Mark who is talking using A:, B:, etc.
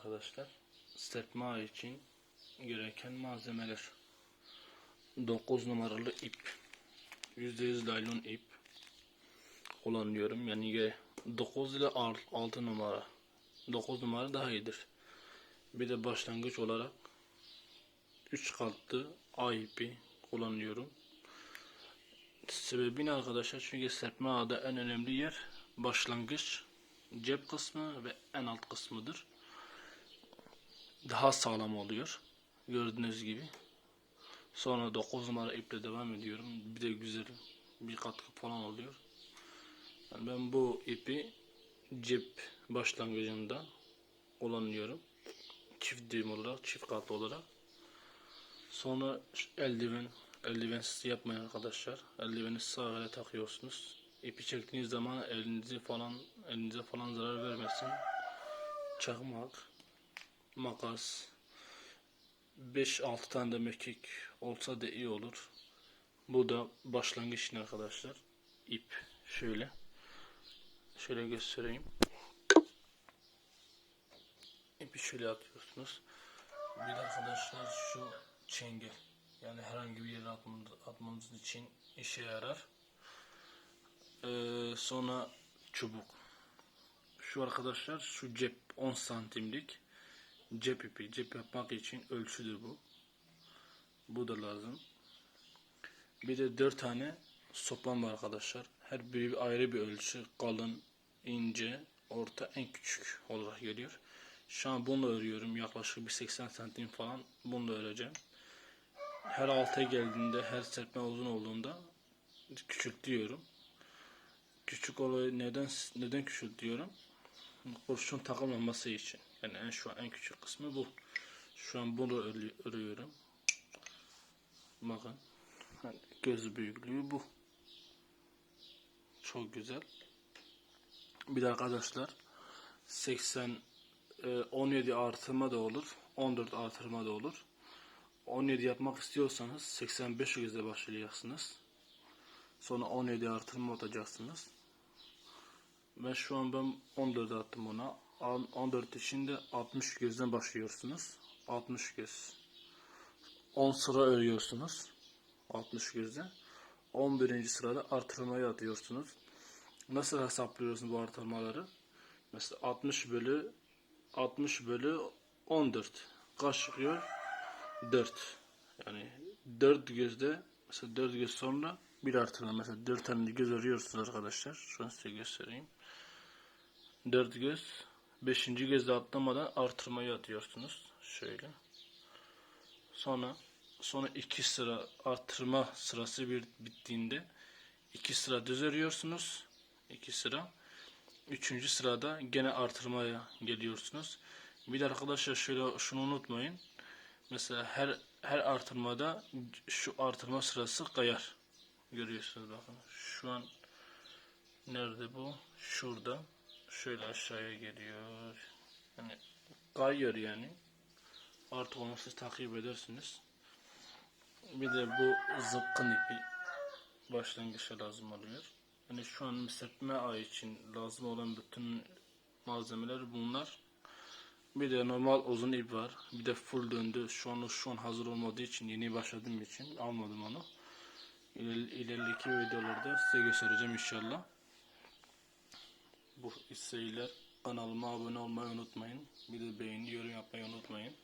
A: arkadaşlar. Serpme ağı için gereken malzemeler. 9 numaralı ip. %100 laylon ip kullanıyorum. Yani 9 ile 6 numara. 9 numara daha iyidir. Bir de başlangıç olarak 3 katlı A ipi kullanıyorum. Sebebi arkadaşlar? Çünkü serpme ağda en önemli yer başlangıç, cep kısmı ve en alt kısmıdır. Daha sağlam oluyor. Gördüğünüz gibi. Sonra 9 numara iple devam ediyorum. Bir de güzel bir katkı falan oluyor. Yani ben bu ipi cep başlangıcında kullanıyorum. Çift düğüm olarak, çift katlı olarak. Sonra eldiven, eldivensiz yapmayın arkadaşlar. Eldiveni sağ ele takıyorsunuz. İpi çektiğiniz zaman elinizi falan, elinize falan zarar vermesin. Çakmak, makas, 5-6 tane de mekik olsa da iyi olur. Bu da başlangıç için arkadaşlar. İp şöyle. Şöyle göstereyim. İpi şöyle atıyorsunuz. Bir de arkadaşlar şu çengel. Yani herhangi bir yere atmanız, atmanız için işe yarar. Ee, sonra çubuk. Şu arkadaşlar şu cep 10 santimlik cep ipi. Cep yapmak için ölçüdür bu. Bu da lazım. Bir de 4 tane sopam var arkadaşlar. Her biri ayrı bir ölçü. Kalın, ince, orta, en küçük olarak geliyor. Şu an bununla örüyorum. Yaklaşık bir 80 santim falan bununla öreceğim. Her alta geldiğinde, her serpme uzun olduğunda küçültüyorum. Küçük olayı neden neden küçültüyorum? Kurşun takılmaması için. Yani en şu an en küçük kısmı bu. Şu an bunu örü- örüyorum. Bakın. Hani göz büyüklüğü bu. Çok güzel. Bir de arkadaşlar 80 e, 17 artırma da olur. 14 artırma da olur. 17 yapmak istiyorsanız 85 gözle başlayacaksınız. Sonra 17 artırma atacaksınız. Ve şu an ben 14 attım ona. Al- 14 için de 60 gözden başlıyorsunuz. 60 göz. 10 sıra örüyorsunuz. 60 gözden. 11. sırada artırmayı atıyorsunuz. Nasıl hesaplıyorsunuz bu artırmaları? Mesela 60 bölü 60 bölü 14. Kaç çıkıyor? 4. Yani 4 gözde mesela 4 göz sonra bir artırma. Mesela 4 tane göz örüyorsunuz arkadaşlar. Şu an size göstereyim. 4 göz. 5. gözde atlamadan artırmayı atıyorsunuz. Şöyle. Sonra sonra 2 sıra artırma sırası bir bittiğinde 2 sıra düz örüyorsunuz. 2 sıra. Üçüncü sırada gene artırmaya geliyorsunuz. Bir de arkadaşlar şöyle şunu unutmayın. Mesela her her artırmada şu artırma sırası kayar. Görüyorsunuz bakın. Şu an nerede bu? Şurada. Şöyle aşağıya geliyor. Yani kayıyor yani. Artık onu siz takip edersiniz. Bir de bu zıpkın ipi başlangıçta lazım oluyor. Yani şu an serpme ay için lazım olan bütün malzemeler bunlar. Bir de normal uzun ip var. Bir de full döndü. Şu an şu an hazır olmadığı için yeni başladığım için almadım onu. İler, ileriki videolarda size göstereceğim inşallah. Bu isteğiyle kanalıma abone olmayı unutmayın. Bir de beğeni, yorum yapmayı unutmayın.